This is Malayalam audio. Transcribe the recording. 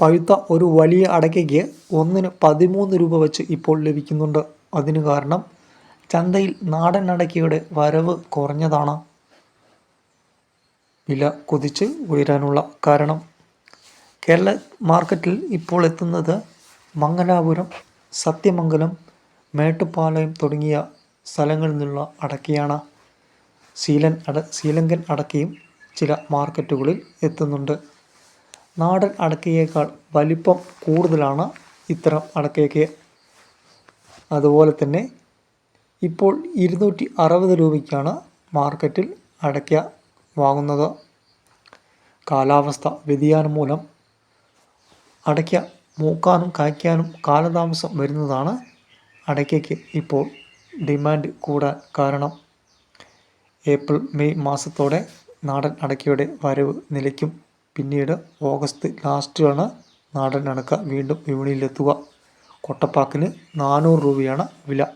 പഴുത്ത ഒരു വലിയ അടയ്ക്കയ്ക്ക് ഒന്നിന് പതിമൂന്ന് രൂപ വെച്ച് ഇപ്പോൾ ലഭിക്കുന്നുണ്ട്. അതിനു കാരണം ചന്തയിൽ നാടൻ അടയ്ക്കയുടെ വരവ് കുറഞ്ഞതാണ്. വില കുതിച്ച് ഉയരാനുള്ള കാരണം. കേരള മാർക്കറ്റിൽ ഇപ്പോൾ എത്തുന്നത് മംഗലാപുരം സത്യമംഗലം മേട്ടുപ്പാളയം തുടങ്ങിയ സ്ഥലങ്ങളിൽ നിന്നുള്ള അടക്കയാണ് ശീലൻ അട ശ്രീലങ്കൻ അടക്കയും ചില മാർക്കറ്റുകളിൽ എത്തുന്നുണ്ട്. നാടൻ അടക്കയേക്കാൾ വലിപ്പം കൂടുതലാണ് ഇത്തരം അടക്കയൊക്കെ. അതുപോലെ തന്നെ ഇപ്പോൾ ഇരുന്നൂറ്റി അറുപത് രൂപയ്ക്കാണ് മാർക്കറ്റിൽ അടയ്ക്ക വാങ്ങുന്നത്. കാലാവസ്ഥ വ്യതിയാനം മൂലം അടയ്ക്ക മൂക്കാനും കായ്ക്കാനും കാലതാമസം വരുന്നതാണ് അടയ്ക്കയ്ക്ക് ഇപ്പോൾ ഡിമാൻഡ് കൂടാൻ കാരണം. ഏപ്രിൽ മെയ് മാസത്തോടെ നാടൻ അടയ്ക്കയുടെ വരവ് നിലയ്ക്കും. പിന്നീട് ഓഗസ്റ്റ് ലാസ്റ്റിലാണ് നാടൻ അണക്ക വീണ്ടും വിപണിയിലെത്തുക. കൊട്ടപ്പാക്കിന് നാനൂറ് രൂപയാണ് വില.